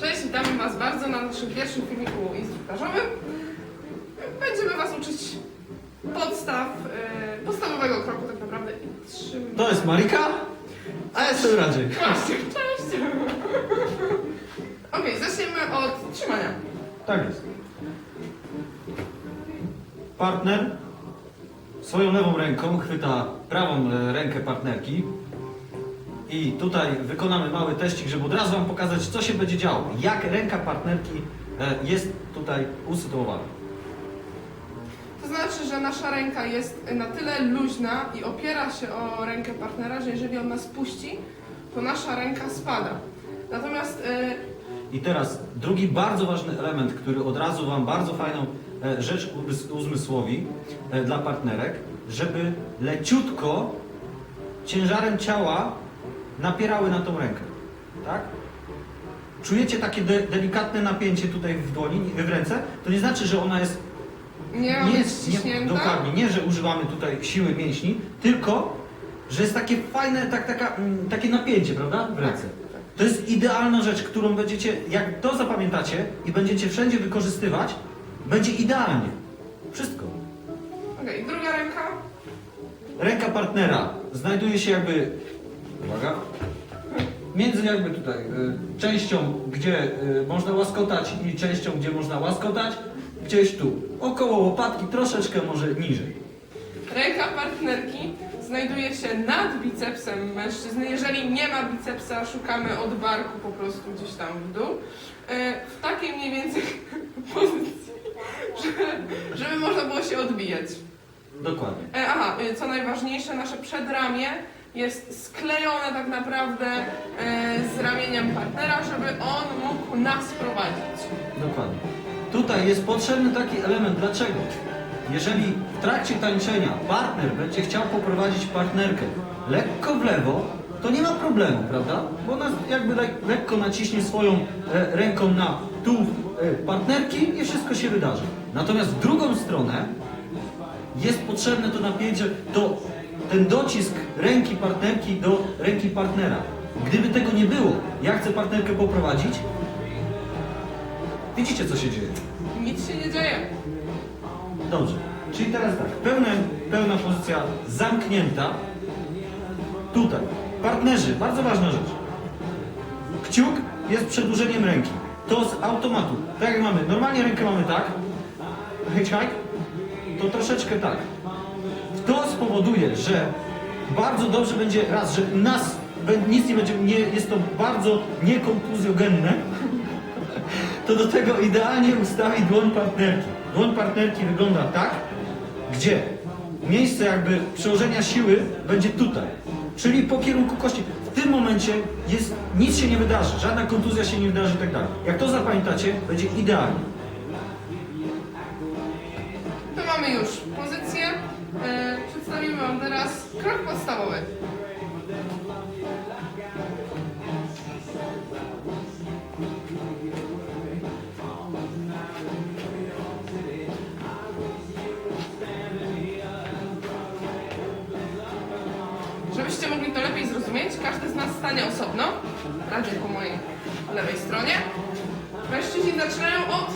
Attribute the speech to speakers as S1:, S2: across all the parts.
S1: Cześć, witamy Was bardzo na naszym pierwszym filmiku instruktażowym. Będziemy Was uczyć podstaw, e, podstawowego kroku tak naprawdę i trzymamy.
S2: To jest Marika, a ja jestem Radzik.
S1: Właśnie, cześć! Okej, zaczniemy od trzymania.
S2: Tak jest. Partner swoją lewą ręką chwyta prawą e, rękę partnerki i tutaj wykonamy mały teścik, żeby od razu Wam pokazać, co się będzie działo. Jak ręka partnerki e, jest tutaj usytuowana.
S1: To znaczy, że nasza ręka jest na tyle luźna i opiera się o rękę partnera, że jeżeli on nas puści, to nasza ręka spada. Natomiast e,
S2: I teraz drugi bardzo ważny element, który od razu Wam bardzo fajną rzecz umys- uzmysłowi e, dla partnerek, żeby leciutko ciężarem ciała napierały na tą rękę. Tak? Czujecie takie de delikatne napięcie tutaj w dłoni, w ręce? To nie znaczy, że ona jest
S1: nie
S2: nie,
S1: być
S2: nie, dokładnie, nie, że używamy tutaj siły mięśni, tylko, że jest takie fajne, tak, taka, mm, takie napięcie, prawda, w ręce.
S1: Tak.
S2: To jest idealna rzecz, którą będziecie, jak to zapamiętacie i będziecie wszędzie wykorzystywać, będzie idealnie. Wszystko.
S1: Okej, druga ręka.
S2: Ręka partnera znajduje się jakby, uwaga, między jakby tutaj y, częścią, gdzie y, można łaskotać i częścią, gdzie można łaskotać, gdzieś tu, około łopatki, troszeczkę może niżej.
S1: Ręka partnerki znajduje się nad bicepsem mężczyzny. Jeżeli nie ma bicepsa, szukamy od barku po prostu gdzieś tam w dół. E, W takiej mniej więcej żeby można było się odbijać.
S2: Dokładnie.
S1: E, Aha, e, co najważniejsze, nasze przedramię jest sklejone tak naprawdę e, z ramieniem partnera, żeby on mógł nas prowadzić.
S2: Dokładnie. Tutaj jest potrzebny taki element. Dlaczego? Jeżeli w trakcie tańczenia partner będzie chciał poprowadzić partnerkę lekko w lewo, to nie ma problemu, prawda? Bo ona jakby le lekko naciśnie swoją e, ręką na tułów e, partnerki i wszystko się wydarzy. Natomiast w drugą stronę jest potrzebne to napięcie, to ten docisk ręki partnerki do ręki partnera. Gdyby tego nie było, ja chcę partnerkę poprowadzić, widzicie co się dzieje.
S1: Nic się nie dzieje.
S2: Dobrze. Czyli teraz tak, pełna, pełna pozycja zamknięta. Tutaj. Partnerzy, bardzo ważna rzecz. Kciuk jest przedłużeniem ręki. To z automatu. Tak jak mamy, normalnie rękę mamy tak. Hitchhike. To troszeczkę tak. To spowoduje, że bardzo dobrze będzie raz, że nas nic nie będzie, nie, jest to bardzo niekontuzjogenne, to do tego idealnie ustawi dłoń partnerki. Dłoń partnerki wygląda tak, gdzie miejsce jakby przełożenia siły będzie tutaj, czyli po kierunku kości. W tym momencie jest, nic się nie wydarzy, żadna kontuzja się nie wydarzy i tak dalej. Jak to zapamiętacie, będzie idealnie.
S1: To mamy już pozycję. E, przedstawimy Wam teraz krok podstawowy. Żebyście mogli to lepiej zrozumieć, każdy z nas stanie osobno, raczej po mojej lewej stronie. Mężczyźni zaczynają od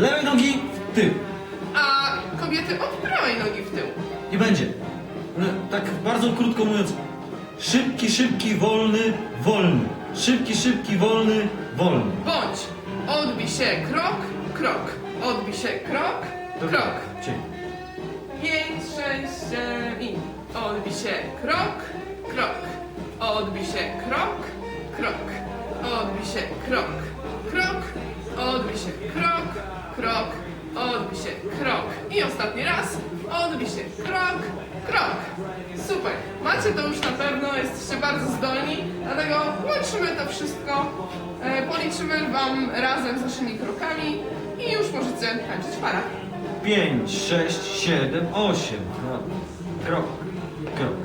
S2: Lewej nogi w tył.
S1: a kobiety od prawej nogi w tył.
S2: I będzie. No, tak bardzo krótko mówiąc, szybki, szybki, wolny, wolny. Szybki, szybki, wolny, wolny.
S1: Bądź odbij się krok, krok. Odbij się krok, krok.
S2: Czyli
S1: Pięć, sześć, siedem i odbij się krok, krok. Odbij się krok, krok. Odbij się krok, krok. Odbij się krok, krok. Odbij się krok. I ostatni raz. Odbij się krok, krok. Super. Macie to już na pewno, jesteście bardzo zdolni, dlatego łączymy to wszystko. E, policzymy Wam razem z naszymi krokami i już możecie tańczyć para.
S2: 5, 6, 7, 8. Krok, krok.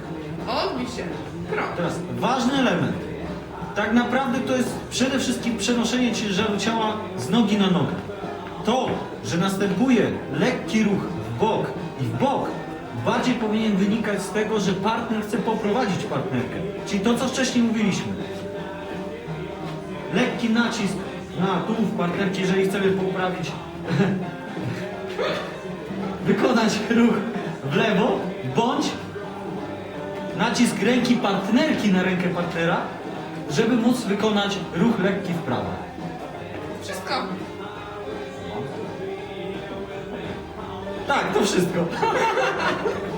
S1: Odbij się krok.
S2: Teraz ważny element. Tak naprawdę to jest przede wszystkim przenoszenie ciężaru ciała z nogi na nogę. To, że następuje lekki ruch w bok i w bok, bardziej powinien wynikać z tego, że partner chce poprowadzić partnerkę. Czyli to, co wcześniej mówiliśmy. Lekki nacisk na tułów partnerki, jeżeli chcemy poprawić, wykonać ruch w lewo, bądź nacisk ręki partnerki na rękę partnera, żeby móc wykonać ruch lekki w prawo.
S1: Wszystko.
S2: Tak, to wszystko.